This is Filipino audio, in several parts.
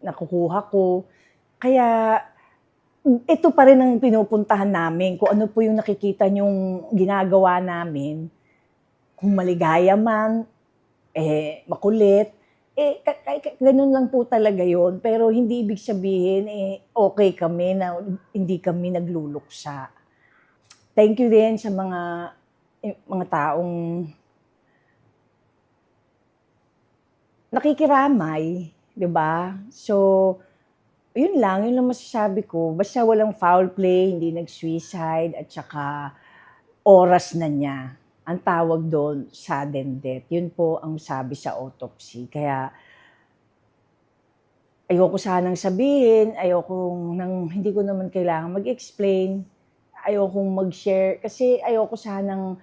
nakukuha ko. Kaya ito pa rin ang pinupuntahan namin. Kung ano po yung nakikita nyong ginagawa namin, kung maligaya man, eh, makulit, eh, ganun lang po talaga yon Pero hindi ibig sabihin, eh, okay kami na hindi kami nagluluksa. Thank you din sa mga eh, mga taong nakikiramay, 'di ba? So, yun lang, yun lang masasabi ko. Basta walang foul play, hindi nag-suicide, at saka oras na niya. Ang tawag doon, sudden death. Yun po ang sabi sa autopsy. Kaya, ayoko sanang sabihin, ayoko nang, hindi ko naman kailangan mag-explain, ayokong mag-share, kasi ayoko sanang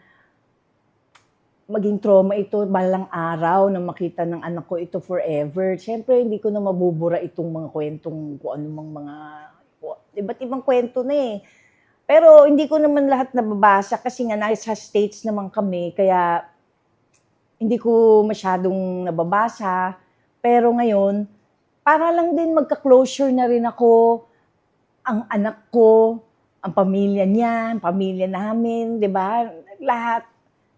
maging trauma ito balang araw na makita ng anak ko ito forever. Siyempre, hindi ko na mabubura itong mga kwentong kung anumang mga, iba't ibang kwento na eh. Pero hindi ko naman lahat nababasa kasi nga nasa states naman kami, kaya hindi ko masyadong nababasa. Pero ngayon, para lang din magka-closure na rin ako, ang anak ko, ang pamilya niya, ang pamilya namin, di ba? Lahat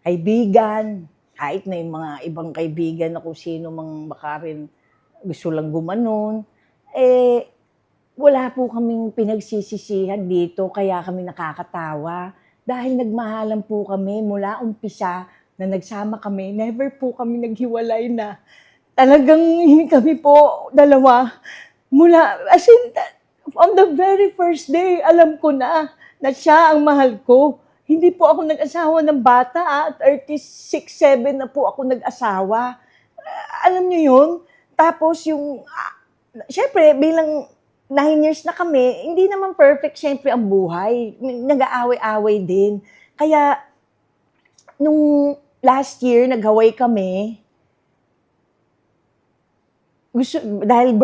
kaibigan, kahit na yung mga ibang kaibigan na kung sino mang baka rin gusto lang gumanon, eh, wala po kaming pinagsisisihan dito, kaya kami nakakatawa. Dahil nagmahalan po kami mula umpisa na nagsama kami, never po kami naghiwalay na. Talagang kami po, dalawa, mula, as in, on the very first day, alam ko na na siya ang mahal ko. Hindi po ako nag-asawa ng bata, ah. 36, 7 na po ako nag-asawa. Ah, alam niyo yun? Tapos yung, ah, syempre, bilang 9 years na kami, hindi naman perfect syempre ang buhay. Nag-aaway-away din. Kaya, nung last year, nag-Hawaii kami, gusto, dahil